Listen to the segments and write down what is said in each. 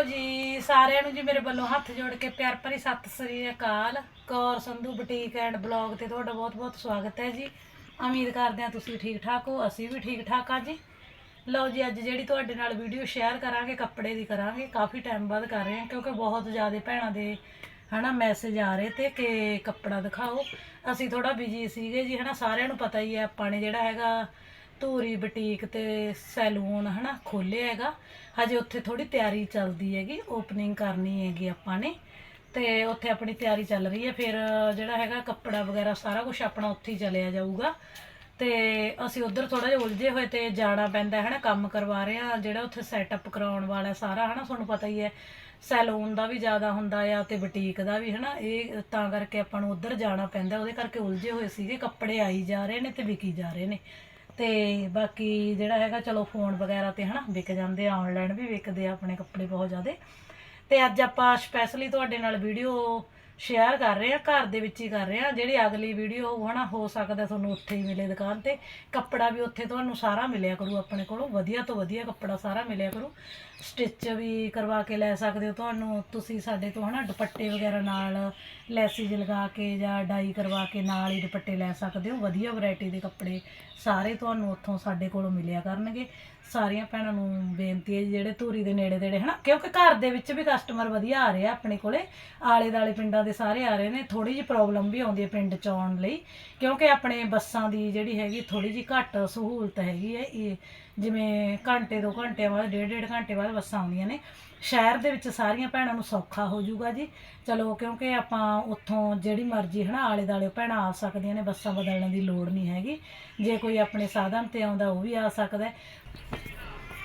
ਲਓ ਜੀ, ਸਾਰਿਆਂ ਨੂੰ ਜੀ ਮੇਰੇ ਵੱਲੋਂ ਹੱਥ ਜੋੜ ਕੇ ਪਿਆਰ ਭਰੀ ਸਤਿ ਸ੍ਰੀ ਅਕਾਲ। Kaur, Sandhu, boutique and blog ਤੇ ਤੁਹਾਡਾ ਬਹੁਤ-ਬਹੁਤ ਸਵਾਗਤ ਹੈ ਜੀ। ਉਮੀਦ ਕਰਦੇ ਹਾਂ ਤੁਸੀਂ ਠੀਕ ਠਾਕ ਹੋ, ਅਸੀਂ ਵੀ ਠੀਕ ਠਾਕ ਆ ਜੀ। ਲਓ ਜੀ, ਅੱਜ ਜਿਹੜੀ ਤੁਹਾਡੇ ਨਾਲ ਵੀਡੀਓ ਸ਼ੇਅਰ ਕਰਾਂਗੇ, ਕੱਪੜੇ ਦੀ ਕਰਾਂਗੇ, ਕਾਫੀ ਟਾਈਮ ਬਾਅਦ ਕਰ ਰਹੇ ਹਾਂ, ਕਿਉਂਕਿ ਬਹੁਤ ਜ਼ਿਆਦਾ ਭੈਣਾਂ ਦੇ, ਹਨਾ ਮੈਸੇਜ ਆ ਰਹੇ ਤੇ ਕਿ ਕੱਪੜਾ ਦਿਖਾਓ। ਅਸੀਂ ਥੋੜਾ ਬਿਜ਼ੀ ਸੀਗੇ ਜੀ, ਹਨਾ, ਸਾਰਿਆਂ ਨੂੰ ਪਤਾ ਹੀ ਹੈ, ਆਪਾਂ ਨੇ ਜਿਹੜਾ ਹੈਗਾ ਧੂਰੀ ਬੁਟੀਕ ਤੇ ਸੈਲੂਨ ਹਨਾ ਖੋਲਿਆ ਹੈਗਾ। ਹਜੇ ਉੱਥੇ ਥੋੜੀ ਤਿਆਰੀ ਚੱਲਦੀ ਹੈਗੀ ਓਪਨਿੰਗ ਕਰਨੀ ਹੈਗੀ ਆਪਾਂ ਨੇ। ਤੇ ਉੱਥੇ ਆਪਣੀ ਤਿਆਰੀ ਚੱਲ ਰਹੀ ਹੈ। ਫਿਰ ਜਿਹੜਾ ਹੈਗਾ ਕੱਪੜਾ ਵਗੈਰਾ ਸਾਰਾ ਕੁਝ ਆਪਣਾ ਉੱਥੇ ਹੀ ਚਲਿਆ ਜਾਊਗਾ। ਤੇ ਅਸੀਂ ਉਧਰ ਥੋੜਾ ਜਿਹਾ ਉਲਝੇ ਹੋਏ ਤੇ ਜਾਣਾ ਪੈਂਦਾ ਹੈ ਨਾ ਕੰਮ ਕਰਵਾ ਰਹੇ ਆ ਜਿਹੜਾ ਉੱਥੇ ਸੈਟਅਪ ਕਰਾਉਣ ਵਾਲਾ ਸਾਰਾ ਹੈ ਨਾ ਤੁਹਾਨੂੰ ਪਤਾ ਹੀ ਹੈ, ਸੈਲੂਨ ਦਾ ਵੀ ਜ਼ਿਆਦਾ ਹੁੰਦਾ ਆ ਤੇ ਬੁਟੀਕ ਦਾ ਵੀ ਹੈ ਨਾ ਇਹ ਤਾਂ ਕਰਕੇ ਆਪਾਂ ਨੂੰ ਉਧਰ ਜਾਣਾ ਪੈਂਦਾ। ਉਹਦੇ ਕਰਕੇ ਉਲਝੇ ਹੋਏ ਸੀਗੇ, ਕੱਪੜੇ ਆਈ ਜਾ ਰਹੇ ਨੇ ਤੇ ਵਿਕੀ ਜਾ ਰਹੇ ਨੇ। ਤੇ ਬਾਕੀ ਜਿਹੜਾ ਹੈਗਾ, ਚਲੋ ਫੋਨ ਵਗੈਰਾ ਤੇ ਹਨਾ, ਵਿਕ ਜਾਂਦੇ ਆ ਆਨਲਾਈਨ ਵੀ ਵਿਕਦੇ ਆ, ਆਪਣੇ ਕੱਪੜੇ ਬਹੁਤ ਜ਼ਿਆਦੇ। ਤੇ ਅੱਜ ਆਪਾਂ ਸਪੈਸ਼ਲੀ ਤੁਹਾਡੇ ਨਾਲ ਵੀਡੀਓ ਸ਼ੇਅਰ ਕਰ ਰਹੇ ਆ, ਘਰ ਦੇ ਵਿੱਚ ਹੀ ਕਰ ਰਹੇ ਆ। ਜਿਹੜੀ ਅਗਲੀ ਵੀਡੀਓ ਹਨਾ, ਹੋ ਸਕਦਾ ਤੁਹਾਨੂੰ ਉੱਥੇ ਹੀ ਮਿਲੇ ਦੁਕਾਨ ਤੇ। ਕੱਪੜਾ ਵੀ ਉੱਥੇ ਤੁਹਾਨੂੰ ਸਾਰਾ ਮਿਲਿਆ ਕਰੂ ਆਪਣੇ ਕੋਲੋਂ। ਵਧੀਆ ਤੋਂ ਵਧੀਆ ਕੱਪੜਾ ਸਾਰਾ ਮਿਲਿਆ ਕਰੂ। ਸਟਿਚ ਵੀ ਕਰਵਾ ਕੇ ਲੈ ਸਕਦੇ ਹੋ ਤੁਹਾਨੂੰ। ਤੁਸੀਂ ਸਾਡੇ ਤੋਂ, ਹਨਾ, ਦੁਪੱਟੇ ਵਗੈਰਾ ਨਾਲ ਲੈਸਿਜ ਲਗਾ ਕੇ ਜਾਂ ਡਾਈ ਕਰਵਾ ਕੇ ਨਾਲ ਹੀ ਦੁਪੱਟੇ ਲੈ ਸਕਦੇ ਹੋ। ਵਧੀਆ ਵੈਰਾਈਟੀ ਦੇ ਕੱਪੜੇ ਸਾਰੇ ਤੁਹਾਨੂੰ ਉੱਥੋਂ ਸਾਡੇ ਕੋਲੋਂ ਮਿਲਿਆ ਕਰਨਗੇ। ਸਾਰੀਆਂ ਭੈਣਾਂ ਨੂੰ ਬੇਨਤੀ ਹੈ ਜੀ, ਜਿਹੜੇ ਧੂਰੀ ਦੇ ਨੇੜੇ ਤੇੜੇ, ਹਨਾ, ਕਿਉਂਕਿ ਘਰ ਦੇ ਵਿੱਚ ਵੀ ਕਸਟਮਰ ਵਧੀਆ ਆ ਰਹੇ ਆ ਆਪਣੇ ਕੋਲੇ। ਆਲੇ ਦਾਲੇ ਪਿੰਡਾਂ ਦੇ ਸਾਰੇ ਆ ਰਹੇ ਨੇ ਥੋੜੀ ਜਿਹੀ ਪ੍ਰੋਬਲਮ ਵੀ ਆਉਂਦੀ ਹੈ ਪਿੰਡ ਚ ਆਉਣ ਲਈ, ਕਿਉਂਕਿ ਆਪਣੇ ਬੱਸਾਂ ਦੀ ਜਿਹੜੀ ਹੈਗੀ ਥੋੜੀ ਜਿਹੀ ਘੱਟ ਸਹੂਲਤ ਹੈਗੀ ਹੈ, ਇਹ ਜਿਵੇਂ ਘੰਟੇ ਦੋ ਘੰਟਿਆਂ ਬਾਅਦ, ਡੇਢ ਡੇਢ ਘੰਟੇ ਬਾਅਦ ਬੱਸਾਂ ਆਉਂਦੀਆਂ ਨੇ। ਸ਼ਹਿਰ ਦੇ ਵਿੱਚ ਸਾਰੀਆਂ ਭੈਣਾਂ ਨੂੰ ਸੌਖਾ ਹੋ ਜਾਊਗਾ ਜੀ। ਚਲੋ, ਕਿਉਂਕਿ ਆਪਾਂ ਉੱਥੋਂ ਜਿਹੜੀ ਮਰਜ਼ੀ ਹਨਾ, ਆਲੇ ਦਾਲੇ ਭੈਣਾਂ ਆ ਸਕਦੀਆਂ ਨੇ, ਬੱਸਾਂ ਬਦਲਣ ਦੀ ਲੋੜ ਨਹੀਂ ਹੈਗੀ। ਜੇ ਕੋਈ ਆਪਣੇ ਸਾਧਨ ਤੇ ਆਉਂਦਾ, ਉਹ ਵੀ ਆ ਸਕਦਾ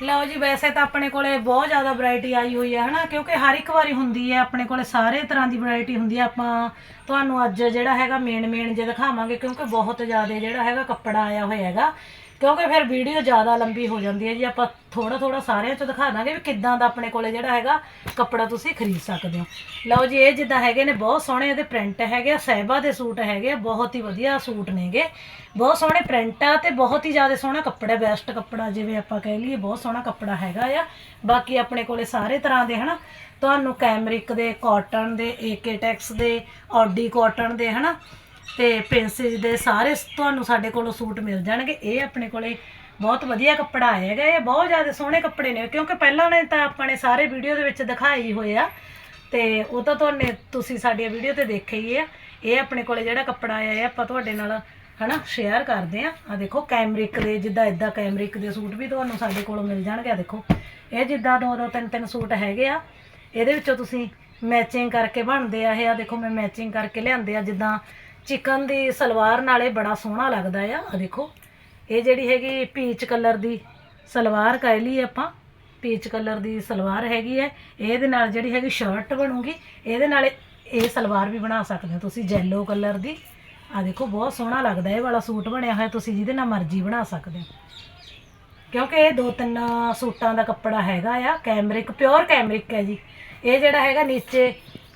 ਲਓ ਜੀ, ਵੈਸੇ ਤਾਂ ਆਪਣੇ ਕੋਲੇ ਬਹੁਤ ਜ਼ਿਆਦਾ ਵੈਰਾਈਟੀ ਆਈ ਹੋਈ ਹੈ, ਹਨਾ? ਕਿਉਂਕਿ ਹਰ ਇੱਕ ਵਾਰੀ ਹੁੰਦੀ ਹੈ, ਆਪਣੇ ਕੋਲੇ ਸਾਰੇ ਤਰ੍ਹਾਂ ਦੀ ਵੈਰਾਈਟੀ ਹੁੰਦੀ ਹੈ। ਆਪਾਂ ਤੁਹਾਨੂੰ ਅੱਜ ਜਿਹੜਾ ਹੈਗਾ ਮੇਨ ਮੇਨ ਜੇ ਦਿਖਾਵਾਂਗੇ, ਕਿਉਂਕਿ ਬਹੁਤ ਜ਼ਿਆਦਾ ਜਿਹੜਾ ਹੈਗਾ ਕੱਪੜਾ ਆਇਆ ਹੋਇਆ ਹੈਗਾ। ਕਿਉਂਕਿ ਫਿਰ ਵੀਡੀਓ ਜ਼ਿਆਦਾ ਲੰਬੀ ਹੋ ਜਾਂਦੀ ਹੈ ਜੀ, ਆਪਾਂ ਥੋੜਾ ਥੋੜਾ ਸਾਰਿਆਂ 'ਚੋਂ ਦਿਖਾ ਦਾਂਗੇ ਵੀ ਕਿੱਦਾਂ ਦਾ ਆਪਣੇ ਕੋਲੇ ਜਿਹੜਾ ਹੈਗਾ ਕੱਪੜਾ ਤੁਸੀਂ ਖਰੀਦ ਸਕਦੇ ਹੋ। ਲਓ ਜੀ, ਇਹ ਜਿੱਦਾਂ ਹੈਗੇ ਨੇ, ਬਹੁਤ ਸੋਹਣੇ ਇਹਦੇ ਪ੍ਰਿੰਟ ਹੈਗੇ ਆ, ਸਹਿਬਾ ਦੇ ਸੂਟ ਹੈਗੇ ਆ, ਬਹੁਤ ਹੀ ਵਧੀਆ ਸੂਟ ਨੇਗੇ। ਬਹੁਤ ਸੋਹਣੇ ਪ੍ਰਿੰਟ ਆ ਤੇ ਬਹੁਤ ਹੀ ਜ਼ਿਆਦਾ ਸੋਹਣਾ ਕੱਪੜਾ ਬੈਸਟ ਕੱਪੜਾ ਜਿਵੇਂ ਆਪਾਂ ਕਹਿ ਲਈਏ, ਬਹੁਤ ਸੋਹਣਾ ਕੱਪੜਾ ਹੈਗਾ ਆ। ਬਾਕੀ ਆਪਣੇ ਕੋਲੇ ਸਾਰੇ ਤਰ੍ਹਾਂ ਦੇ, ਹਨਾ? ਤੁਹਾਨੂੰ ਕੈਮਰਿਕ ਦੇ ਕਾਟਨ ਦੇ ਏਕੇ ਟੈਕਸ ਦੇ ਆਡੀ ਕਾਟਨ ਦੇ, ਹਨਾ? ਤੇ ਪ੍ਰਿੰਸੇਸ ਦੇ ਸਾਰੇ ਤੁਹਾਨੂੰ ਸਾਡੇ ਕੋਲੋਂ ਸੂਟ ਮਿਲ ਜਾਣਗੇ। ਇਹ ਆਪਣੇ ਕੋਲੇ ਬਹੁਤ ਵਧੀਆ ਕੱਪੜਾ ਆਇਆ ਹੈਗਾ, ਇਹ ਬਹੁਤ ਜ਼ਿਆਦਾ ਸੋਹਣੇ ਕੱਪੜੇ ਨੇ, ਕਿਉਂਕਿ ਪਹਿਲਾਂ ਨੇ ਤਾਂ ਆਪਾਂ ਨੇ ਸਾਰੇ ਵੀਡੀਓ ਦੇ ਵਿੱਚ ਦਿਖਾਏ ਹੀ ਹੋਏ ਆ। ਤੇ ਉਹ ਤਾਂ ਤੁਹਾਨੂੰ, ਤੁਸੀਂ ਸਾਡੀ ਵੀਡੀਓ ਤੇ ਦੇਖਿਆ ਹੀ ਆ। ਇਹ ਆਪਣੇ ਕੋਲੇ ਜਿਹੜਾ ਕੱਪੜਾ ਆਇਆ ਹੈ ਆਪਾਂ ਤੁਹਾਡੇ ਨਾਲ ਹਨਾ ਸ਼ੇਅਰ ਕਰਦੇ ਆ। ਆ ਦੇਖੋ ਕੈਮਰਿਕ ਦੇ, ਜਿੱਦਾਂ ਇਦਾਂ ਕੈਮਰਿਕ ਦੇ ਸੂਟ ਵੀ ਤੁਹਾਨੂੰ ਸਾਡੇ ਕੋਲੋਂ ਮਿਲ ਜਾਣਗੇ। ਆ ਦੇਖੋ, ਇਹ ਜਿੱਦਾਂ ਦੋ ਦੋ, ਤਿੰਨ ਤਿੰਨ ਸੂਟ ਹੈਗੇ ਆ। ਇਹਦੇ ਵਿੱਚੋਂ ਤੁਸੀਂ ਮੈਚਿੰਗ ਕਰਕੇ ਬਣਦੇ ਆ। ਇਹ ਆ ਦੇਖੋ, ਮੈਂ ਮੈਚਿੰਗ ਕਰਕੇ ਲਿਆਂਦੇ ਆ, ਜਿੱਦਾਂ ਚਿਕਨ ਦੀ ਸਲਵਾਰ ਨਾਲੇ ਬੜਾ ਸੋਹਣਾ ਲੱਗਦਾ ਆ ਆ ਦੇਖੋ। ਇਹ ਜਿਹੜੀ ਹੈਗੀ ਪੀਚ ਕਲਰ ਦੀ ਸਲਵਾਰ ਕਹਿ ਲਈ ਆਪਾਂ, ਪੀਚ ਕਲਰ ਦੀ ਸਲਵਾਰ ਹੈਗੀ ਹੈ ਇਹਦੇ ਨਾਲ ਜਿਹੜੀ ਹੈਗੀ ਸ਼ਰਟ ਬਣੂਗੀ, ਇਹਦੇ ਨਾਲ ਇਹ ਸਲਵਾਰ ਵੀ ਬਣਾ ਸਕਦੇ ਹੋ ਤੁਸੀਂ ਜੈਲੋ ਕਲਰ ਦੀ। ਆ ਦੇਖੋ, ਬਹੁਤ ਸੋਹਣਾ ਲੱਗਦਾ, ਇਹ ਵਾਲਾ ਸੂਟ ਬਣਿਆ ਹੋਇਆ, ਤੁਸੀਂ ਜਿਹਦੇ ਨਾਲ ਮਰਜ਼ੀ ਬਣਾ ਸਕਦੇ ਹੋ। ਕਿਉਂਕਿ ਇਹ ਦੋ ਤਿੰਨ ਸੂਟਾਂ ਦਾ ਕੱਪੜਾ ਹੈਗਾ ਆ ਕੈਮਰਿਕ ਪਿਓਰ ਕੈਮਰਿਕ ਹੈ ਜੀ। ਇਹ ਜਿਹੜਾ ਹੈਗਾ ਨੀਚੇ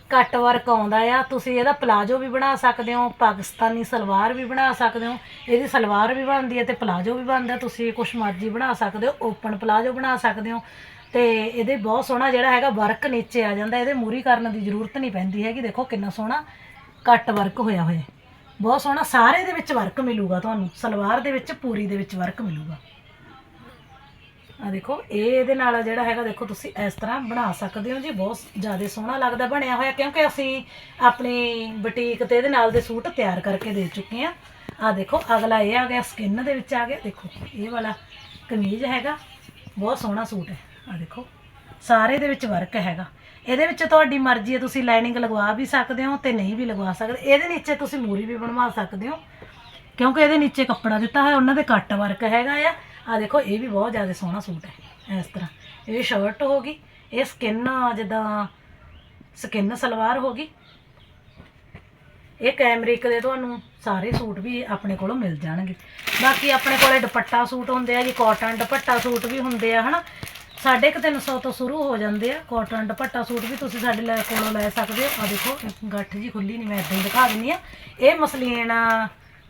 ਕੱਟ ਵਰਕ ਆਉਂਦਾ ਆ। ਤੁਸੀਂ ਇਹਦਾ ਪਲਾਜੋ ਵੀ ਬਣਾ ਸਕਦੇ ਹੋ, ਪਾਕਿਸਤਾਨੀ ਸਲਵਾਰ ਵੀ ਬਣਾ ਸਕਦੇ ਹੋ। ਇਹਦੀ ਸਲਵਾਰ ਵੀ ਬਣਦੀ ਹੈ ਤੇ ਪਲਾਜੋ ਵੀ ਬਣਦਾ, ਤੁਸੀਂ ਕੁਛ ਮਰਜ਼ੀ ਬਣਾ ਸਕਦੇ ਹੋ ਓਪਨ ਪਲਾਜੋ ਬਣਾ ਸਕਦੇ ਹੋ। ਤੇ ਇਹਦੇ ਬਹੁਤ ਸੋਹਣਾ ਜਿਹੜਾ ਹੈਗਾ ਵਰਕ ਨੀਚੇ ਆ ਜਾਂਦਾ, ਇਹਦੇ ਮੂਰੀ ਕਰਨ ਦੀ ਜ਼ਰੂਰਤ ਨਹੀਂ ਪੈਂਦੀ ਹੈਗੀ। ਦੇਖੋ ਕਿੰਨਾ ਸੋਹਣਾ ਕੱਟ ਵਰਕ ਹੋਇਆ ਹੋਇਆ। ਬਹੁਤ ਸੋਹਣਾ ਸਾਰੇ ਦੇ ਵਿੱਚ ਵਰਕ ਮਿਲੂਗਾ ਤੁਹਾਨੂੰ, ਸਲਵਾਰ ਦੇ ਵਿੱਚ, ਪੂਰੀ ਦੇ ਵਿੱਚ ਵਰਕ ਮਿਲੂਗਾ। ਆ ਦੇਖੋ ਇਹ ਇਹਦੇ ਨਾਲ ਜਿਹੜਾ ਹੈਗਾ, ਦੇਖੋ, ਤੁਸੀਂ ਇਸ ਤਰ੍ਹਾਂ ਬਣਾ ਸਕਦੇ ਹੋ ਜੀ। ਬਹੁਤ ਜ਼ਿਆਦਾ ਸੋਹਣਾ ਲੱਗਦਾ ਬਣਿਆ ਹੋਇਆ, ਕਿਉਂਕਿ ਅਸੀਂ ਆਪਣੀ ਬੁਟੀਕ ਤੇ ਇਹਦੇ ਨਾਲ ਦੇ ਸੂਟ ਤਿਆਰ ਕਰਕੇ ਦੇ ਚੁੱਕੇ ਆ ਆ ਦੇਖੋ, ਅਗਲਾ ਇਹ ਆ ਗਿਆ ਸਕਿਨ ਦੇ ਵਿੱਚ ਆ ਗਿਆ। ਦੇਖੋ, ਇਹ ਵਾਲਾ ਕਮੀਜ਼ ਹੈਗਾ, ਬਹੁਤ ਸੋਹਣਾ ਸੂਟ ਹੈ। ਆ ਦੇਖੋ, ਸਾਰੇ ਦੇ ਵਿੱਚ ਵਰਕ ਹੈਗਾ। ਇਹਦੇ ਵਿੱਚ ਤੁਹਾਡੀ ਮਰਜ਼ੀ ਹੈ, ਤੁਸੀਂ ਲਾਈਨਿੰਗ ਲਗਵਾ ਵੀ ਸਕਦੇ ਹੋ ਤੇ ਨਹੀਂ ਵੀ ਲਗਵਾ ਸਕਦੇ। ਇਹਦੇ ਨੀਚੇ ਤੁਸੀਂ ਮੂਰੀ ਵੀ ਬਣਵਾ ਸਕਦੇ ਹੋ, ਕਿਉਂਕਿ ਇਹਦੇ ਨੀਚੇ ਕੱਪੜਾ ਦਿੱਤਾ ਹੋਇਆ, ਉਹਨਾਂ ਦੇ ਕੱਟ ਵਰਕ ਹੈਗਾ ਆ। ਆ ਦੇਖੋ, ਇਹ ਵੀ ਬਹੁਤ ਜ਼ਿਆਦਾ ਸੋਹਣਾ ਸੂਟ ਹੈ ਇਸ ਤਰ੍ਹਾਂ। ਇਹ ਸ਼ਰਟ ਹੋ ਗਈ, ਇਹ ਸਕਿਨ ਜਿੱਦਾਂ ਸਕਿਨ ਸਲਵਾਰ ਹੋ ਗਈ। ਇਹ ਕੈਮਰਿਕ ਦੇ ਤੁਹਾਨੂੰ ਸਾਰੇ ਸੂਟ ਵੀ ਆਪਣੇ ਕੋਲੋਂ ਮਿਲ ਜਾਣਗੇ। ਬਾਕੀ ਆਪਣੇ ਕੋਲੇ ਦੁਪੱਟਾ ਸੂਟ ਹੁੰਦੇ ਆ ਜੀ ਕਾਟਨ ਦੁਪੱਟਾ ਸੂਟ ਵੀ ਹੁੰਦੇ ਆ, ਹਨਾ? ਸਾਢੇ ਕੁ ਤਿੰਨ ਸੌ ਤੋਂ ਸ਼ੁਰੂ ਹੋ ਜਾਂਦੇ ਆ। ਕਾਟਨ ਦੁਪੱਟਾ ਸੂਟ ਵੀ ਤੁਸੀਂ ਸਾਡੇ ਲੈ ਕੋਲੋਂ ਲੈ ਸਕਦੇ ਹੋ। ਆ ਦੇਖੋ ਗੱਠ ਜੀ ਖੁੱਲੀ ਨਹੀਂ ਮੈਂ ਇਦਾਂ ਹੀ ਦਿਖਾ ਦਿੰਨੀ ਆ। ਇਹ ਮਸਲੀਨ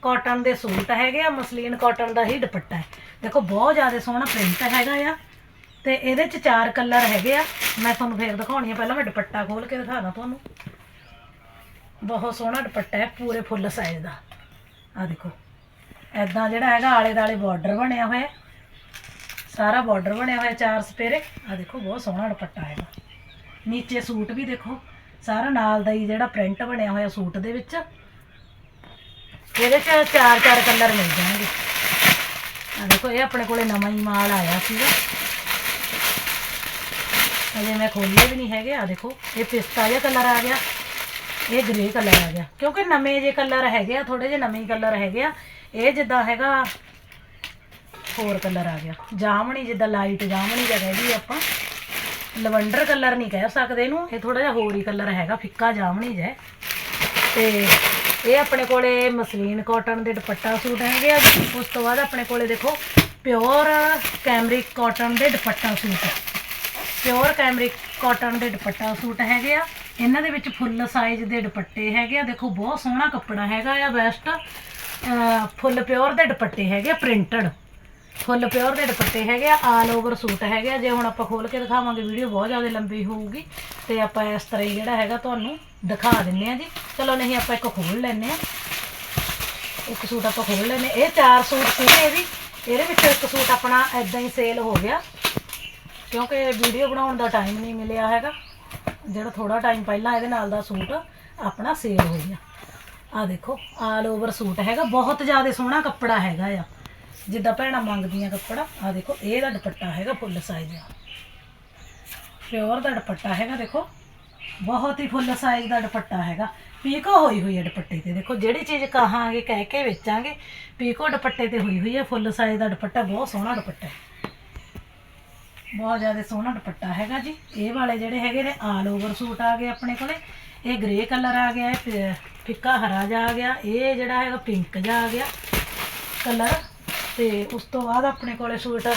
ਕਾਟਨ ਦੇ ਸੂਟ ਹੈਗੇ ਆ, ਮਸਲੀਨ ਕਾਟਨ ਦਾ ਹੀ ਦੁਪੱਟਾ ਹੈ। ਦੇਖੋ, ਬਹੁਤ ਜ਼ਿਆਦਾ ਸੋਹਣਾ ਪ੍ਰਿੰਟ ਹੈਗਾ ਆ ਤੇ ਇਹਦੇ ਚ ਚਾਰ ਕਲਰ ਹੈਗੇ ਆ। ਮੈਂ ਤੁਹਾਨੂੰ ਫੇਰ ਦਿਖਾਉਣੀ ਆ, ਪਹਿਲਾਂ ਮੈਂ ਦੁਪੱਟਾ ਖੋਲ ਕੇ ਦਿਖਾਦਾ ਤੁਹਾਨੂੰ। ਬਹੁਤ ਸੋਹਣਾ ਦੁਪੱਟਾ ਹੈ, ਪੂਰੇ ਫੁੱਲ ਸਾਈਜ਼ ਦਾ। ਆ ਦੇਖੋ ਐਦਾਂ ਜਿਹੜਾ ਹੈਗਾ, ਆਲੇ ਦਾਲੇ ਬਾਰਡਰ ਬਣਿਆ ਹੋਇਆ ਸਾਰਾ ਬਾਰਡਰ ਬਣਿਆ ਹੋਇਆ, ਚਾਰ ਸਪੇਰੇ। ਆ ਦੇਖੋ, ਬਹੁਤ ਸੋਹਣਾ ਦੁਪੱਟਾ ਹੈਗਾ। ਨੀਚੇ ਸੂਟ ਵੀ ਦੇਖੋ, ਸਾਰਾ ਨਾਲ ਦਾ ਹੀ ਜਿਹੜਾ ਪ੍ਰਿੰਟ ਬਣਿਆ ਹੋਇਆ ਸੂਟ ਦੇ ਵਿੱਚ। ਇਹਦੇ ਚ ਚਾਰ ਚਾਰ ਕਲਰ ਮਿਲ ਜਾਣਗੇ। ਆ ਦੇਖੋ, ਇਹ ਆਪਣੇ ਕੋਲੇ ਨਵਾਂ ਹੀ ਮਾਲ ਆਇਆ ਸੀਗਾ। ਅਜੇ ਮੈਂ ਖੋਲੇ ਵੀ ਨਹੀਂ ਹੈਗੇ ਆ ਦੇਖੋ, ਇਹ ਪਿਸਤਾ ਜਿਹਾ ਕਲਰ ਆ ਗਿਆ, ਇਹ ਗ੍ਰੇ ਕਲਰ ਆ ਗਿਆ। ਕਿਉਂਕਿ ਨਵੇਂ ਜੇ ਕਲਰ ਹੈਗੇ ਆ ਥੋੜੇ ਜਿਹੇ ਨਵੇਂ ਕਲਰ ਹੈਗੇ ਆ, ਇਹ ਜਿੱਦਾਂ ਹੈਗਾ, ਹੋਰ ਕਲਰ ਆ ਗਿਆ। ਜਾਮਣੀ ਜਿੱਦਾਂ ਲਾਈਟ ਜਾਮਣੀ ਜਿਹਾ ਕਹਿੰਦੀ ਆਪਾਂ। ਲਵੰਡਰ ਕਲਰ ਨਹੀਂ ਕਹਿ ਸਕਦੇ ਇਹਨੂੰ, ਇਹ ਥੋੜਾ ਜਿਹਾ ਹੋਰ ਹੀ ਕਲਰ ਹੈਗਾ, ਫਿੱਕਾ ਜਾਮਣੀ ਜਿਹਾ ਹੈ। ਤੇ ਇਹ ਆਪਣੇ ਕੋਲੇ ਮਸਲੀਨ ਕਾਟਨ ਦੇ ਦੁਪੱਟਾ ਸੂਟ ਹੈਗੇ ਆ ਉਸ ਤੋਂ ਬਾਅਦ ਆਪਣੇ ਕੋਲੇ ਦੇਖੋ ਪਿਓਰ ਕੈਮਰਿਕ ਕਾਟਨ ਦੇ dupatta suit. Pure cambric cotton ਦੇ ਦੁਪੱਟਾ ਸੂਟ ਹੈਗੇ ਆ। ਇਹਨਾਂ ਦੇ ਵਿੱਚ ਫੁੱਲ ਸਾਈਜ਼ ਦੇ ਦੁਪੱਟੇ ਹੈਗੇ ਆ। ਦੇਖੋ ਬਹੁਤ ਸੋਹਣਾ ਕੱਪੜਾ ਹੈਗਾ ਆ ਬੈਸਟ ਫੁੱਲ ਪਿਓਰ ਦੇ ਦੁਪੱਟੇ ਹੈਗੇ ਪ੍ਰਿੰਟਡ ਫੁੱਲ ਪਿਓਰ ਦੇ ਦੁਪੱਟੇ ਹੈਗੇ ਆ ਆਲ ਓਵਰ ਸੂਟ ਹੈਗੇ ਆ। ਜੇ ਹੁਣ ਆਪਾਂ ਖੋਲ ਕੇ ਦਿਖਾਵਾਂਗੇ, ਵੀਡੀਓ ਬਹੁਤ ਜ਼ਿਆਦਾ ਲੰਬੀ ਹੋਊਗੀ। ਤੇ ਆਪਾਂ ਇਸ ਤਰ੍ਹਾਂ ਹੀ ਜਿਹੜਾ ਹੈਗਾ ਤੁਹਾਨੂੰ ਦਿਖਾ ਦਿੰਨੇ ਆ ਜੀ। ਚਲੋ ਨਹੀਂ, ਆਪਾਂ ਇੱਕ ਖੋਲ ਲੈਨੇ ਆ। ਇੱਕ ਸੂਟ ਆਪਾਂ ਖੋਲ ਲੈਨੇ ਇਹ ਚਾਰ ਸੂਟ ਸੀਗੇ ਇਹ ਵੀ ਇਹਦੇ ਵਿੱਚੋਂ ਇੱਕ ਸੂਟ ਆਪਣਾ ਐਦਾਂ ਹੀ ਸੇਲ ਹੋ ਗਿਆ। ਕਿਉਂਕਿ ਵੀਡੀਓ ਬਣਾਉਣ ਦਾ ਟਾਈਮ ਨਹੀਂ ਮਿਲਿਆ ਹੈਗਾ। ਜਿਹੜਾ ਥੋੜਾ ਟਾਈਮ ਪਹਿਲਾਂ ਇਹਦੇ ਨਾਲ ਦਾ ਸੂਟ ਆਪਣਾ ਸੇਲ ਹੋ ਗਿਆ। ਆ ਦੇਖੋ ਆਲ ਓਵਰ ਸੂਟ ਹੈਗਾ। ਬਹੁਤ ਜ਼ਿਆਦਾ ਸੋਹਣਾ ਕੱਪੜਾ ਹੈਗਾ ਆ। ਜਿੱਦਾਂ ਭੈਣਾਂ ਮੰਗਦੀਆਂ ਕੱਪੜਾ। ਆ ਦੇਖੋ, ਇਹਦਾ ਦੁਪੱਟਾ ਹੈਗਾ ਫੁੱਲ ਸਾਈਜ਼ ਆ। ਪਿਓਰ ਦਾ ਦੁਪੱਟਾ ਹੈਗਾ, ਦੇਖੋ। ਬਹੁਤ ਹੀ ਫੁੱਲ ਸਾਈਜ਼ ਦਾ ਦੁਪੱਟਾ ਹੈਗਾ। ਪੀਕੋ ਹੋਈ ਹੋਈ ਹੈ ਦੁਪੱਟੇ ਤੇ। ਦੇਖੋ, ਜਿਹੜੀ ਚੀਜ਼ ਕਹਾਂਗੇ, ਕਹਿ ਕੇ ਵੇਚਾਂਗੇ, ਪੀਕੋ ਦੁਪੱਟੇ ਤੇ ਹੋਈ ਹੋਈ ਹੈ। ਫੁੱਲ ਸਾਈਜ਼ ਦਾ ਦੁਪੱਟਾ, ਬਹੁਤ ਸੋਹਣਾ ਦੁਪੱਟਾ ਹੈ। ਬਹੁਤ ਜ਼ਿਆਦਾ ਸੋਹਣਾ ਦੁਪੱਟਾ ਹੈਗਾ ਜੀ। ਇਹ ਵਾਲੇ ਜਿਹੜੇ ਹੈਗੇ ਨੇ ਆਲ ਓਵਰ ਸੂਟ ਆ ਗਏ ਆਪਣੇ ਕੋਲੇ। ਇਹ ਗ੍ਰੇ ਕਲਰ ਆ ਗਿਆ, ਇਹ ਫਿੱਕਾ ਹਰਾ ਜਾ ਆ ਗਿਆ। ਇਹ ਜਿਹੜਾ ਹੈਗਾ ਪਿੰਕ ਜਾ ਆ ਗਿਆ ਕਲਰ ਤੇ ਉਸ ਤੋਂ ਬਾਅਦ ਆਪਣੇ ਕੋਲੇ ਸੂਟ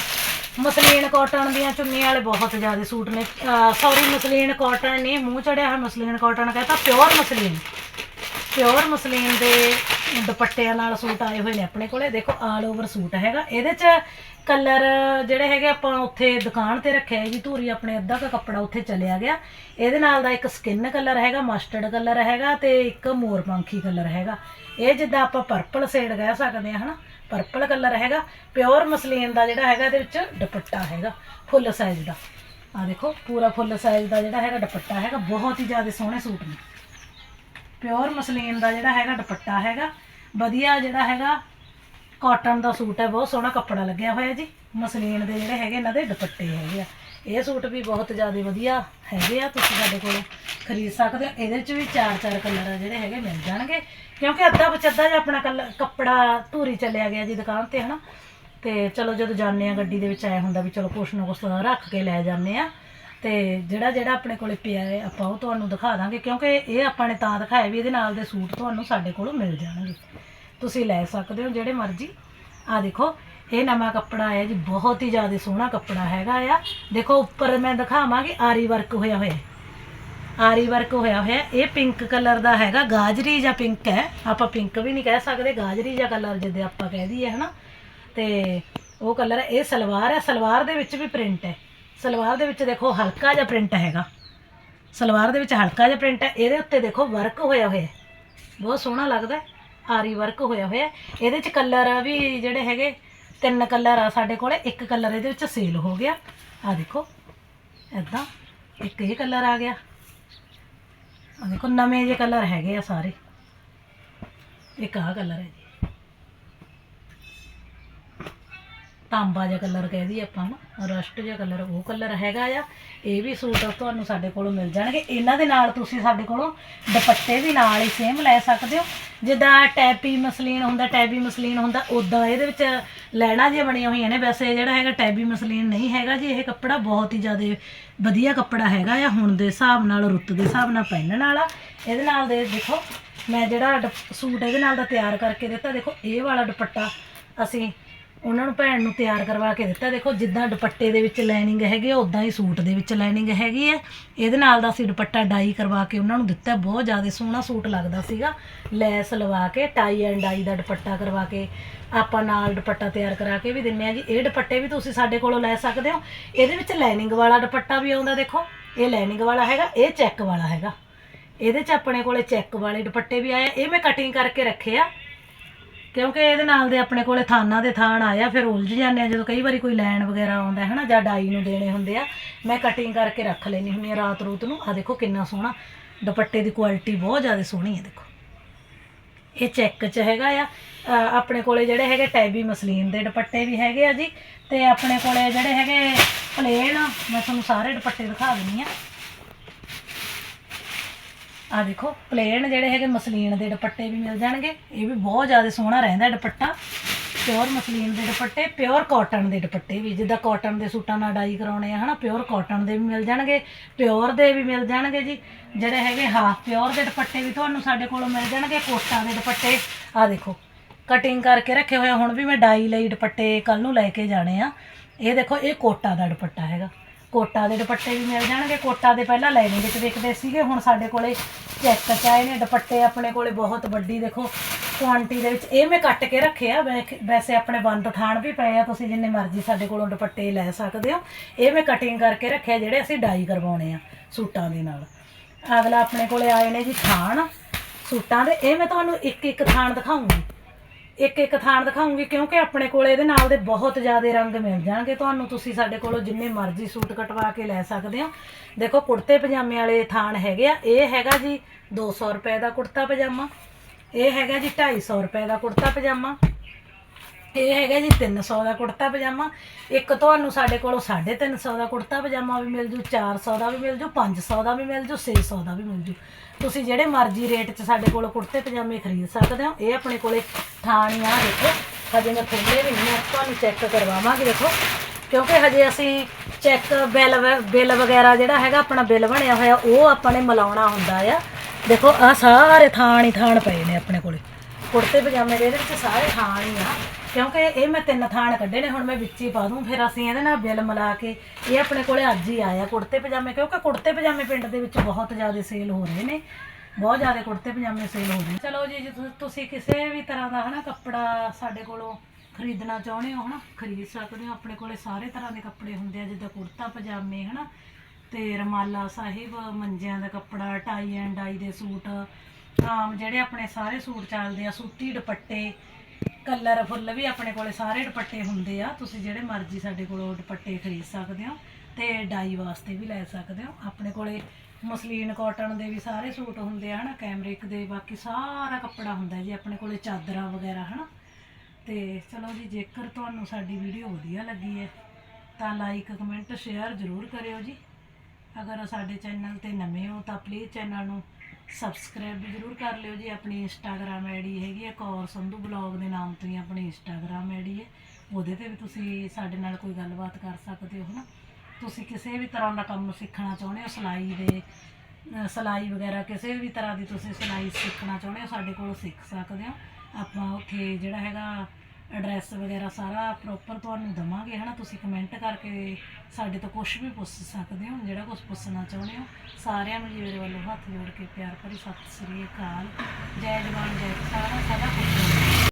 ਮਸਲੀਨ ਕਾਟਨ ਦੀਆਂ ਚੁੰਨੀਆਂ ਵਾਲੇ ਬਹੁਤ ਜ਼ਿਆਦਾ ਸੂਟ ਨੇ। ਸੌਰੀ ਮਸਲੀਨ ਕਾਟਨ ਨਹੀਂ, ਮੂੰਹ ਚੜਿਆ ਹੋਇਆ ਮਸਲੀਨ ਕਾਟਨ ਕਹਿੰਦਾ ਪਿਓਰ ਮਸਲੀਨ। ਪਿਓਰ ਮਸਲੀਨ ਦੇ ਦੁਪੱਟਿਆਂ ਨਾਲ ਸੂਟ ਆਏ ਹੋਏ ਨੇ ਆਪਣੇ ਕੋਲੇ। ਦੇਖੋ ਆਲ ਓਵਰ ਸੂਟ ਹੈਗਾ। ਇਹਦੇ ਚ ਕਲਰ ਜਿਹੜੇ ਹੈਗੇ ਆਪਾਂ ਉੱਥੇ ਦੁਕਾਨ ਤੇ ਰੱਖਿਆ ਜੀ ਧੂਰੀ ਆਪਣੇ ਅੱਧਾ ਕੁ ਕੱਪੜਾ ਉੱਥੇ ਚਲਿਆ ਗਿਆ। ਇਹਦੇ ਨਾਲ ਦਾ ਇੱਕ ਸਕਿਨ ਕਲਰ ਹੈਗਾ ਮਸਟਰਡ ਕਲਰ ਹੈਗਾ ਤੇ ਇੱਕ ਮੋਰਪੰਖੀ ਕਲਰ ਹੈਗਾ। ਇਹ ਜਿੱਦਾਂ ਆਪਾਂ ਪਰਪਲ ਸ਼ੇਡ ਕਹਿ ਸਕਦੇ ਹਾਂ, ਹਨਾ? ਪਰਪਲ ਕਲਰ ਹੈਗਾ ਪਿਓਰ ਮਸਲੀਨ ਦਾ ਜਿਹੜਾ ਹੈਗਾ ਇਹਦੇ ਵਿੱਚ ਦੁਪੱਟਾ ਹੈਗਾ ਫੁੱਲ ਸਾਈਜ਼ ਦਾ। ਆ ਦੇਖੋ, ਪੂਰਾ ਫੁੱਲ ਸਾਈਜ਼ ਦਾ ਜਿਹੜਾ ਹੈਗਾ ਦੁਪੱਟਾ ਹੈਗਾ, ਬਹੁਤ ਹੀ ਜ਼ਿਆਦਾ ਸੋਹਣੇ ਸੂਟ ਨੇ। ਪਿਓਰ ਮਸਲੀਨ ਦਾ ਜਿਹੜਾ ਹੈਗਾ ਦੁਪੱਟਾ ਹੈਗਾ, ਵਧੀਆ ਜਿਹੜਾ ਹੈਗਾ ਕਾਟਨ ਦਾ ਸੂਟ ਹੈ, ਬਹੁਤ ਸੋਹਣਾ ਕੱਪੜਾ ਲੱਗਿਆ ਹੋਇਆ ਜੀ। ਮਸਲੀਨ ਦੇ ਜਿਹੜੇ ਹੈਗੇ ਇਹਨਾਂ ਦੇ ਦੁਪੱਟੇ ਹੈਗੇ ਆ। ਇਹ ਸੂਟ ਵੀ ਬਹੁਤ ਜ਼ਿਆਦਾ ਵਧੀਆ ਹੈਗੇ ਆ, ਤੁਸੀਂ ਸਾਡੇ ਕੋਲ ਖਰੀਦ ਸਕਦੇ ਹੋ। ਇਹਦੇ ਵਿੱਚ ਵੀ ਚਾਰ ਚਾਰ ਕਲਰ ਆ ਜਿਹੜੇ ਹੈਗੇ, ਮਿਲ ਜਾਣਗੇ। ਕਿਉਂਕਿ ਅੱਧਾ ਬਚੱਦਾ ਜਿਹਾ ਆਪਣਾ ਕਲਰ ਕੱਪੜਾ ਧੂਰੀ ਚੱਲਿਆ ਗਿਆ ਜੀ ਦੁਕਾਨ ਤੇ, ਹਨਾ। ਤੇ ਚਲੋ ਜਦੋਂ ਜਾਂਦੇ ਆ ਗੱਡੀ ਦੇ ਵਿੱਚ ਆਇਆ ਹੁੰਦਾ ਵੀ ਚਲੋ ਕੁਛ ਨਾ ਕੁਛ ਰੱਖ ਕੇ ਲੈ ਜਾਂਦੇ ਆ। ਤੇ ਜਿਹੜਾ ਜਿਹੜਾ ਆਪਣੇ ਕੋਲੇ ਪਿਆ ਹੈ, ਆਪਾਂ ਉਹ ਤੁਹਾਨੂੰ ਦਿਖਾ ਦਾਂਗੇ, ਕਿਉਂਕਿ ਇਹ ਆਪਾਂ ਨੇ ਤਾਂ ਦਿਖਾਇਆ ਵੀ ਇਹਦੇ ਨਾਲ ਦੇ ਸੂਟ ਤੁਹਾਨੂੰ ਸਾਡੇ ਕੋਲੋਂ ਮਿਲ ਜਾਣਗੇ। ਤੁਸੀਂ ਲੈ ਸਕਦੇ ਹੋ ਜਿਹੜੇ ਮਰਜ਼ੀ। ਆ ਦੇਖੋ ਇਹ ਨਵਾਂ ਕੱਪੜਾ ਆਇਆ ਜੀ, ਬਹੁਤ ਹੀ ਜ਼ਿਆਦਾ ਸੋਹਣਾ ਕੱਪੜਾ ਹੈਗਾ ਆ। ਦੇਖੋ, ਉੱਪਰ ਮੈਂ ਦਿਖਾਵਾਂਗੀ, ਆਰੀ ਵਰਕ ਹੋਇਆ ਹੋਇਆ। ਆਰੀ ਵਰਕ ਹੋਇਆ ਹੋਇਆ, ਇਹ ਪਿੰਕ ਕਲਰ ਦਾ ਹੈਗਾ, ਗਾਜਰੀ ਜਾਂ ਪਿੰਕ ਹੈ। ਆਪਾਂ ਪਿੰਕ ਵੀ ਨਹੀਂ ਕਹਿ ਸਕਦੇ, ਗਾਜਰੀ ਜਾਂ ਕਲਰ ਜਿੱਦੇ ਆਪਾਂ ਕਹਿ ਦਈਏ, ਹਨਾ। ਤੇ ਉਹ ਕਲਰ ਹੈ, ਇਹ ਸਲਵਾਰ ਹੈ, ਸਲਵਾਰ ਦੇ ਵਿੱਚ ਵੀ ਪ੍ਰਿੰਟ ਹੈ। ਸਲਵਾਰ ਦੇ ਵਿੱਚ ਦੇਖੋ, ਹਲਕਾ ਜਿਹਾ ਪ੍ਰਿੰਟ ਹੈਗਾ। ਸਲਵਾਰ ਦੇ ਵਿੱਚ ਹਲਕਾ ਜਿਹਾ ਪ੍ਰਿੰਟ ਹੈ, ਇਹਦੇ ਉੱਤੇ ਦੇਖੋ ਵਰਕ ਹੋਇਆ ਹੋਇਆ। ਬਹੁਤ ਸੋਹਣਾ ਲੱਗਦਾ ਆਰੀ ਵਰਕ ਹੋਇਆ ਹੋਇਆ। ਇਹਦੇ ਚ ਕਲਰ ਵੀ ਜਿਹੜੇ ਹੈਗੇ ਤਿੰਨ ਕਲਰ ਆ ਸਾਡੇ ਕੋਲੇ, ਇੱਕ ਕਲਰ ਇਹਦੇ ਵਿੱਚ ਸੇਲ ਹੋ ਗਿਆ। ਆ ਦੇਖੋ ਐਦਾਂ ਇੱਕ ਇਹ ਕਲਰ ਆ ਗਿਆ। ਆ ਦੇਖੋ, ਨਵੇਂ ਜਿਹੇ ਕਲਰ ਹੈਗੇ ਆ ਸਾਰੇ। ਇੱਕ ਆਹ ਕਲਰ ਹੈ ਜੀ। ਤਾਂਬਾ ਜਿਹਾ ਕਲਰ ਕਹਿ ਦਈਏ ਆਪਾਂ ਨਾ, ਰਸਟ ਜਿਹਾ ਕਲਰ ਉਹ ਕਲਰ ਹੈਗਾ ਆ। ਇਹ ਵੀ ਸੂਟ ਤੁਹਾਨੂੰ ਸਾਡੇ ਕੋਲੋਂ ਮਿਲ ਜਾਣਗੇ। ਇਹਨਾਂ ਦੇ ਨਾਲ ਤੁਸੀਂ ਸਾਡੇ ਕੋਲੋਂ ਦੁਪੱਟੇ ਵੀ ਨਾਲ ਹੀ ਸੇਮ ਲੈ ਸਕਦੇ ਹੋ। ਜਿੱਦਾਂ ਟੈਪੀ ਮਸਲੀਨ ਹੁੰਦਾ, ਟੈਬੀ ਮਸਲੀਨ ਹੁੰਦਾ ਉਦਾਂ ਇਹਦੇ ਵਿੱਚ ਲੈਣਾ ਜਿਹੀਆਂ ਬਣੀਆਂ ਹੋਈਆਂ ਨੇ। ਵੈਸੇ ਜਿਹੜਾ ਹੈਗਾ ਟੈਬੀ ਮਸਲੀਨ ਨਹੀਂ ਹੈਗਾ ਜੀ, ਇਹ ਕੱਪੜਾ ਬਹੁਤ ਹੀ ਜ਼ਿਆਦਾ ਵਧੀਆ ਕੱਪੜਾ ਹੈਗਾ ਆ। ਹੁਣ ਦੇ ਹਿਸਾਬ ਨਾਲ, ਰੁੱਤ ਦੇ ਹਿਸਾਬ ਨਾਲ ਪਹਿਨਣ ਵਾਲਾ। ਇਹਦੇ ਨਾਲ ਦੇ ਦੇਖੋ, ਮੈਂ ਜਿਹੜਾ ਦੁਪ- ਸੂਟ ਇਹਦੇ ਨਾਲ ਦਾ ਤਿਆਰ ਕਰਕੇ ਦਿੱਤਾ। ਦੇਖੋ, ਇਹ ਵਾਲਾ ਦੁਪੱਟਾ ਅਸੀਂ ਉਹਨਾਂ ਨੂੰ ਭੈਣ ਨੂੰ ਤਿਆਰ ਕਰਵਾ ਕੇ ਦਿੱਤਾ। ਦੇਖੋ, ਜਿੱਦਾਂ ਦੁਪੱਟੇ ਦੇ ਵਿੱਚ ਲਾਈਨਿੰਗ ਹੈਗੀ ਆ ਉਦਾਂ ਹੀ ਸੂਟ ਦੇ ਵਿੱਚ ਲਾਈਨਿੰਗ ਹੈਗੀ ਹੈ ਇਹਦੇ ਨਾਲ ਦਾ ਅਸੀਂ ਦੁਪੱਟਾ ਡਾਈ ਕਰਵਾ ਕੇ ਉਹਨਾਂ ਨੂੰ ਦਿੱਤਾ। ਬਹੁਤ ਜ਼ਿਆਦਾ ਸੋਹਣਾ ਸੂਟ ਲੱਗਦਾ ਸੀਗਾ। ਲੈਸ ਲਵਾ ਕੇ ਟਾਈ ਐਂਡ ਡਾਈ ਦਾ ਦੁਪੱਟਾ ਕਰਵਾ ਕੇ, ਆਪਾਂ ਨਾਲ ਦੁਪੱਟਾ ਤਿਆਰ ਕਰਾ ਕੇ ਵੀ ਦਿੰਨੇ ਆ ਜੀ। ਇਹ ਦੁਪੱਟੇ ਵੀ ਤੁਸੀਂ ਸਾਡੇ ਕੋਲੋਂ ਲੈ ਸਕਦੇ ਹੋ। ਇਹਦੇ ਵਿੱਚ ਲਾਈਨਿੰਗ ਵਾਲਾ ਦੁਪੱਟਾ ਵੀ ਆਉਂਦਾ, ਦੇਖੋ। ਇਹ ਲਾਈਨਿੰਗ ਵਾਲਾ ਹੈਗਾ, ਇਹ ਚੈੱਕ ਵਾਲਾ ਹੈਗਾ। ਇਹਦੇ ਚ ਆਪਣੇ ਕੋਲੇ ਚੈੱਕ ਵਾਲੇ ਦੁਪੱਟੇ ਵੀ ਆਏ ਆ। ਇਹ ਮੈਂ ਕਟਿੰਗ ਕਰਕੇ ਰੱਖੇ ਆ। ਕਿਉਂਕਿ ਇਹਦੇ ਨਾਲ ਦੇ ਆਪਣੇ ਕੋਲੇ ਥਾਨਾਂ ਦੇ ਥਾਨ ਆਇਆ, ਫਿਰ ਉਲਝ ਜਾਂਦੇ ਆ। ਜਦੋਂ ਕਈ ਵਾਰੀ ਕੋਈ ਲੈਣ ਵਗੈਰਾ ਆਉਂਦਾ ਹੈ ਨਾ ਜਾਂ ਡਾਈ ਨੂੰ ਦੇਣੇ ਹੁੰਦੇ ਆ, ਮੈਂ ਕਟਿੰਗ ਕਰਕੇ ਰੱਖ ਲੈਣੀ ਹੁੰਦੀ ਆ ਰਾਤ ਰੂਤ ਨੂੰ। ਆ ਦੇਖੋ ਕਿੰਨਾ ਸੋਹਣਾ, ਦੁਪੱਟੇ ਦੀ ਕੁਆਲਿਟੀ ਬਹੁਤ ਜ਼ਿਆਦਾ ਸੋਹਣੀ ਹੈ ਦੇਖੋ। ਇਹ ਚੈੱਕ ਚ ਹੈਗਾ ਆ। ਆਪਣੇ ਕੋਲੇ ਜਿਹੜੇ ਹੈਗੇ ਟੈਬੀ ਮਸਲੀਨ ਦੇ ਦੁਪੱਟੇ ਵੀ ਹੈਗੇ ਆ ਜੀ, ਤੇ ਆਪਣੇ ਕੋਲੇ ਜਿਹੜੇ ਹੈਗੇ ਪਲੇਨ ਮੈਂ ਤੁਹਾਨੂੰ ਸਾਰੇ ਦੁਪੱਟੇ ਦਿਖਾ ਦਿੰਨੀ ਆ ਆ ਦੇਖੋ ਪਲੇਨ ਜਿਹੜੇ ਹੈਗੇ ਮਸਲੀਨ ਦੇ ਦੁਪੱਟੇ ਵੀ ਮਿਲ ਜਾਣਗੇ। ਇਹ ਵੀ ਬਹੁਤ ਜ਼ਿਆਦਾ ਸੋਹਣਾ ਰਹਿੰਦਾ ਦੁਪੱਟਾ। ਪਿਓਰ ਮਸਲੀਨ ਦੇ ਦੁਪੱਟੇ ਪਿਓਰ ਕਾਟਨ ਦੇ ਦੁਪੱਟੇ ਵੀ। ਜਿੱਦਾਂ ਕਾਟਨ ਦੇ ਸੂਟਾਂ ਨਾਲ ਡਾਈ ਕਰਾਉਣੇ ਆ, ਹਨਾ ਪਿਓਰ ਕਾਟਨ ਦੇ ਵੀ ਮਿਲ ਜਾਣਗੇ ਪਿਓਰ ਦੇ ਵੀ ਮਿਲ ਜਾਣਗੇ ਜੀ। ਜਿਹੜੇ ਹੈਗੇ ਹਾਫ ਪਿਓਰ ਦੇ ਦੁਪੱਟੇ ਵੀ ਤੁਹਾਨੂੰ ਸਾਡੇ ਕੋਲੋਂ ਮਿਲ ਜਾਣਗੇ, ਕੋਟਾਂ ਦੇ ਦੁਪੱਟੇ। ਆ ਦੇਖੋ ਕਟਿੰਗ ਕਰਕੇ ਰੱਖੇ ਹੋਏ ਹੁਣ ਵੀ ਮੈਂ ਡਾਈ ਲਈ ਦੁਪੱਟੇ ਕੱਲ ਨੂੰ ਲੈ ਕੇ ਜਾਣੇ ਆ। ਇਹ ਦੇਖੋ, ਇਹ ਕੋਟਾ ਦਾ ਦੁਪੱਟਾ ਹੈਗਾ। ਕੋਟਾ ਦੇ ਦੁਪੱਟੇ ਵੀ ਮਿਲ ਜਾਣਗੇ। ਕੋਟਾ ਦੇ ਪਹਿਲਾਂ ਲਾਈਨਿੰਗ ਵਿੱਚ ਵੇਖਦੇ ਸੀਗੇ। ਹੁਣ ਸਾਡੇ ਕੋਲੇ ਚੈੱਕ ਚ ਆਏ ਨੇ। ਦੁਪੱਟੇ ਆਪਣੇ ਕੋਲੇ ਬਹੁਤ ਵੱਡੀ ਦੇਖੋ ਕੁਆਂਟੀ ਦੇ ਵਿੱਚ। ਇਹ ਮੈਂ ਕੱਟ ਕੇ ਰੱਖੇ ਆ ਵੈਖ- ਵੈਸੇ ਆਪਣੇ ਬੰਦ ਥਾਣ ਵੀ ਪਏ ਆ। ਤੁਸੀਂ ਜਿੰਨੇ ਮਰਜ਼ੀ ਸਾਡੇ ਕੋਲੋਂ ਦੁਪੱਟੇ ਲੈ ਸਕਦੇ ਹੋ। ਇਹ ਮੈਂ ਕਟਿੰਗ ਕਰਕੇ ਰੱਖਿਆ, ਜਿਹੜੇ ਅਸੀਂ ਡਾਈ ਕਰਵਾਉਣੇ ਆ ਸੂਟਾਂ ਦੇ ਨਾਲ। ਅਗਲਾ ਆਪਣੇ ਕੋਲੇ ਆਏ ਨੇ ਜੀ ਥਾਣ। ਸੂਟਾਂ ਦੇ। ਇਹ ਮੈਂ ਤੁਹਾਨੂੰ ਇੱਕ ਇੱਕ ਥਾਣ ਦਿਖਾਉਂਗੀ। ਇੱਕ ਇੱਕ ਥਾਨ ਦਿਖਾਉਂਗੀ, ਕਿਉਂਕਿ ਆਪਣੇ ਕੋਲ ਇਹਦੇ ਨਾਲ ਦੇ ਬਹੁਤ ਜ਼ਿਆਦਾ ਰੰਗ ਮਿਲ ਜਾਣਗੇ। ਤੁਹਾਨੂੰ ਤੁਸੀਂ ਸਾਡੇ ਕੋਲੋਂ ਜਿੰਨੇ ਮਰਜ਼ੀ ਸੂਟ ਕਟਵਾ ਕੇ ਲੈ ਸਕਦੇ ਹੋ। ਦੇਖੋ, ਕੁੜਤੇ ਪਜਾਮੇ ਵਾਲੇ ਥਾਣ ਹੈਗੇ ਆ। ਇਹ ਹੈਗਾ ਜੀ 200 ਰੁਪਏ ਦਾ ਕੁੜਤਾ ਪਜਾਮਾ। ਇਹ ਹੈਗਾ ਜੀ 250 ਰੁਪਏ ਦਾ ਕੁੜਤਾ ਪਜਾਮਾ। ਇਹ ਹੈਗਾ ਜੀ 300 ਦਾ ਕੁੜਤਾ ਪਜਾਮਾ। ਇੱਕ ਤੁਹਾਨੂੰ ਸਾਡੇ ਕੋਲੋਂ 350 ਦਾ ਕੁੜਤਾ ਪਜਾਮਾ ਵੀ ਮਿਲ ਜੂ 400 ਦਾ ਵੀ ਮਿਲ ਜੂ 500 ਦਾ ਵੀ ਮਿਲ ਜੂ 600 ਦਾ ਵੀ ਮਿਲ ਜੂ। ਤੁਸੀਂ ਜਿਹੜੇ ਮਰਜ਼ੀ ਰੇਟ 'ਚ ਸਾਡੇ ਕੋਲ ਕੁੜਤੇ ਪਜਾਮੇ ਖਰੀਦ ਸਕਦੇ ਹੋ। ਇਹ ਆਪਣੇ ਕੋਲੇ ਆ ਦੇਖੋ। ਹਜੇ ਮੈਂ ਖੋਲੇ ਨਹੀਂ ਤੁਹਾਨੂੰ ਚੈੱਕ ਕਰਵਾਵਾਂਗੇ ਦੇਖੋ। ਕਿਉਂਕਿ ਹਜੇ ਅਸੀਂ ਚੈੱਕ ਬਿੱਲ ਵ- ਬਿੱਲ ਵਗੈਰਾ ਜਿਹੜਾ ਹੈਗਾ ਆਪਣਾ ਬਿੱਲ ਬਣਿਆ ਹੋਇਆ, ਉਹ ਆਪਾਂ ਨੇ ਮਿਲਾਉਣਾ ਹੁੰਦਾ ਆ। ਦੇਖੋ ਆ ਸਾਰੇ ਥਾਣ ਹੀ ਥਾਣ ਪਏ ਨੇ ਆਪਣੇ ਕੋਲੇ। ਕੁੜਤੇ ਪਜਾਮੇ ਦੇ ਇਹਦੇ ਵਿੱਚ ਸਾਰੇ ਥਾਣ ਹੀ ਆ। ਕਿਉਂਕਿ ਇਹ ਮੈਂ ਤਿੰਨ ਥਾਣ ਕੱਢੇ ਨੇ, ਹੁਣ ਮੈਂ ਵਿੱਚ ਹੀ ਪਾ ਦੂੰ, ਫਿਰ ਅਸੀਂ ਇਹਦੇ ਨਾਲ ਬਿੱਲ ਮਿਲਾ ਕੇ ਇਹ ਆਪਣੇ ਕੋਲੇ ਅੱਜ ਹੀ ਆਇਆ ਕੁੜਤੇ ਪਜਾਮੇ, ਕਿਉਂਕਿ ਕੁੜਤੇ ਪਜਾਮੇ ਪਿੰਡ ਦੇ ਵਿੱਚ ਬਹੁਤ ਜ਼ਿਆਦਾ ਸੇਲ ਹੋ ਰਹੇ ਨੇ, ਬਹੁਤ ਜ਼ਿਆਦਾ ਕੁੜਤੇ ਪਜਾਮੇ ਸੇਲ ਹੋ ਰਹੇ ਨੇ। ਚਲੋ ਜੀ, ਜੇ ਤੁ- ਤੁਸੀਂ ਕਿਸੇ ਵੀ ਤਰ੍ਹਾਂ ਦਾ ਹਨਾ ਕੱਪੜਾ ਸਾਡੇ ਕੋਲੋਂ ਖਰੀਦਣਾ ਚਾਹੁੰਦੇ ਹੋ ਹਨਾ, ਖਰੀਦ ਸਕਦੇ ਹੋ, ਆਪਣੇ ਕੋਲੇ ਸਾਰੇ ਤਰ੍ਹਾਂ ਦੇ ਕੱਪੜੇ ਹੁੰਦੇ ਆ, ਜਿੱਦਾਂ ਕੁੜਤਾ ਪਜਾਮੇ ਹਨਾ, ਤੇ ਰਮਾਲਾ ਸਾਹਿਬ, ਮੰਜਿਆਂ ਦਾ ਕੱਪੜਾ ਟਾਈ ਐਂਡ ਡਾਈ ਦੇ ਸੂਟ, ਆਮ ਜਿਹੜੇ ਆਪਣੇ ਸਾਰੇ ਸੂਟ ਚੱਲਦੇ ਆ, ਸੂਤੀ ਦੁਪੱਟੇ ਕਲਰ ਫੁੱਲ ਵੀ ਆਪਣੇ ਕੋਲੇ ਸਾਰੇ ਦੁਪੱਟੇ ਹੁੰਦੇ ਆ। ਤੁਸੀਂ ਜਿਹੜੇ ਮਰਜ਼ੀ ਸਾਡੇ ਕੋਲੋਂ ਦੁਪੱਟੇ ਖਰੀਦ ਸਕਦੇ ਹੋ ਤੇ ਡਾਈ ਵਾਸਤੇ ਵੀ ਲੈ ਸਕਦੇ ਹੋ। ਆਪਣੇ ਕੋਲੇ ਮਸਲੀਨ ਕਾਟਨ ਦੇ ਵੀ ਸਾਰੇ ਸੂਟ ਹੁੰਦੇ ਆ, ਹਨਾ? ਕੈਮਰਿਕ ਦੇ ਬਾਕੀ ਸਾਰਾ ਕੱਪੜਾ ਹੁੰਦਾ ਜੀ, ਆਪਣੇ ਕੋਲੇ ਚਾਦਰਾਂ ਵਗੈਰਾ, ਹਨਾ? ਤੇ ਚਲੋ ਜੀ, ਜੇਕਰ ਤੁਹਾਨੂੰ ਸਾਡੀ ਵੀਡੀਓ ਵਧੀਆ ਲੱਗੀ ਹੈ, ਤਾਂ ਲਾਈਕ ਕਮੈਂਟ ਸ਼ੇਅਰ ਜ਼ਰੂਰ ਕਰਿਓ ਜੀ। ਅਗਰ ਸਾਡੇ ਚੈਨਲ ਤੇ ਨਵੇਂ ਹੋ ਤਾਂ ਪਲੀਜ਼ ਚੈਨਲ ਨੂੰ ਸਬਸਕ੍ਰਾਈਬ ਵੀ ਜ਼ਰੂਰ ਕਰ ਲਿਓ ਜੀ ਆਪਣੀ ਇੰਸਟਾਗ੍ਰam ਆਈਡੀ ਹੈਗੀ ਹੈ ਕੌਰ ਸੰਧੂ ਬਲੌਗ ਦੇ ਨਾਮ ਤੋਂ ਹੀ ਆਪਣੀ ਇੰਸਟਾਗ੍ਰam ਆਈਡੀ ਹੈ। ਉਹਦੇ ਤੇ ਵੀ ਤੁਸੀਂ ਸਾਡੇ ਨਾਲ ਕੋਈ ਗੱਲਬਾਤ ਕਰ ਸਕਦੇ ਹੋ ਨਾ। ਤੁਸੀਂ ਕਿਸੇ ਵੀ ਤਰ੍ਹਾਂ ਦਾ ਕੰਮ ਸਿੱਖਣਾ ਚਾਹੁੰਦੇ ਹੋ ਸਿਲਾਈ ਦੇ ਅ, ਸਿਲਾਈ ਵਗੈਰਾ ਕਿਸੇ ਵੀ ਤਰ੍ਹਾਂ ਦੀ ਤੁਸੀਂ ਸਿਲਾਈ ਸਿੱਖਣਾ ਚਾਹੁੰਦੇ ਹੋ ਸਾਡੇ ਕੋਲ ਸਿੱਖ ਸਕਦੇ ਹੋ। ਆਪਾਂ ਉੱਥੇ ਜਿਹੜਾ ਹੈਗਾ ਐਡਰੈਸ ਵਗੈਰਾ ਸਾਰਾ ਪ੍ਰੋਪਰ ਤੁਹਾਨੂੰ ਦਵਾਂਗੇ, ਹਨਾ? ਤੁਸੀਂ ਕਮੈਂਟ ਕਰਕੇ ਸਾਡੇ ਤੋਂ ਕੁਝ ਵੀ ਪੁੱਛ ਸਕਦੇ ਹੋ, ਜਿਹੜਾ ਕੁਝ ਪੁੱਛਣਾ ਚਾਹੁੰਦੇ ਹੋ। ਸਾਰਿਆਂ ਨੂੰ ਜੀ ਮੇਰੇ ਵੱਲੋਂ ਹੱਥ ਜੋੜ ਕੇ ਪਿਆਰ ਭਰੀ ਸਤਿ ਸ੍ਰੀ ਅਕਾਲ। ਜੈ ਜਵਾਨ, ਜੈ ਸਾਰਾ ਸਾਰਾ ਖੁਸ਼